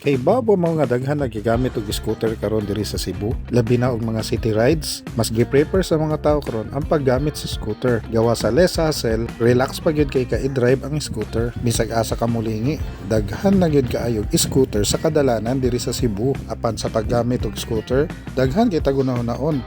Kay babo mga daghan nagigamit og scooter karon diri sa Cebu, labi na og mga city rides, mas gi-prefer sa mga tao karon ang paggamit sa scooter. Gawa sa less hassle, relax pa gyud kay ka i-drive ang scooter. Bisag asa ka mulingi, daghan na gyud kaayo scooter sa kadalanan diri sa Cebu. Apan sa paggamit og scooter, daghan kita gunahon-naon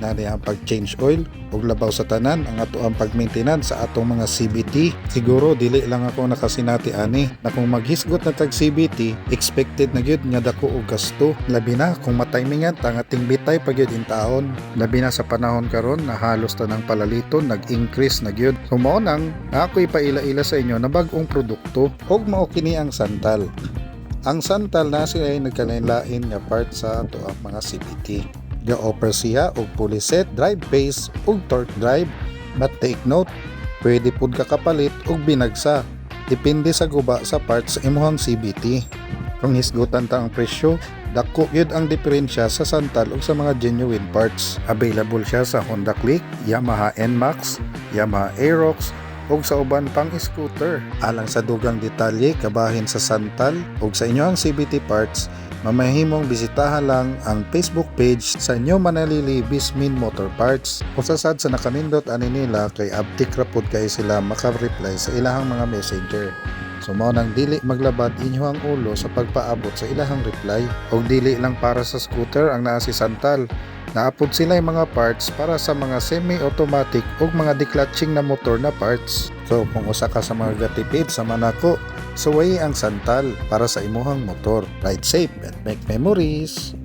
na ang pag-change oil ug labaw sa tanan ang ato ang pag-maintenance sa atong mga CBT. Siguro dili lang ako nakasinati ani na kung maghisgot na tag CBT, expected na gyud nga dako og gasto. Labi na kung matimingan ta nga tingbitay pa gyud taon. Labi na sa panahon karon na halos tanang palaliton nag-increase na gyud. So mao nang ako ipaila-ila sa inyo na bag-ong produkto ug mao kini ang santal. Ang santal na siya ay nagkalain-lain nga part sa ato ang mga CBT. Ga-offer siya og pulley set, drive base ug torque drive. But take note, pwede pud ka kapalit og binagsa. Depende sa guba sa parts sa imuhang CBT. Kung hisgutan ta ang presyo, dako yun ang diferensya sa Santal ug sa mga genuine parts. Available siya sa Honda Click, Yamaha NMAX, Yamaha Aerox, ug sa uban pang scooter. Alang sa dugang detalye kabahin sa Santal ug sa inyo ang CBT parts, mamahimong bisitahan lang ang Facebook page sa inyo manalili Bismin Motor Parts. Kung sasad sa nakanindot ani nila kay abtik rapod kay sila maka-reply sa ilahang mga messenger. So mao nang dili maglabad inyo ang ulo sa pagpaabot sa ilahang reply. Og dili lang para sa scooter ang naa si Santal. Naapod sila yung mga parts para sa mga semi-automatic ug mga declutching na motor na parts. So kung usa ka sa mga gatipid sa manako, suway ang santal para sa imuhang motor. Ride safe and make memories.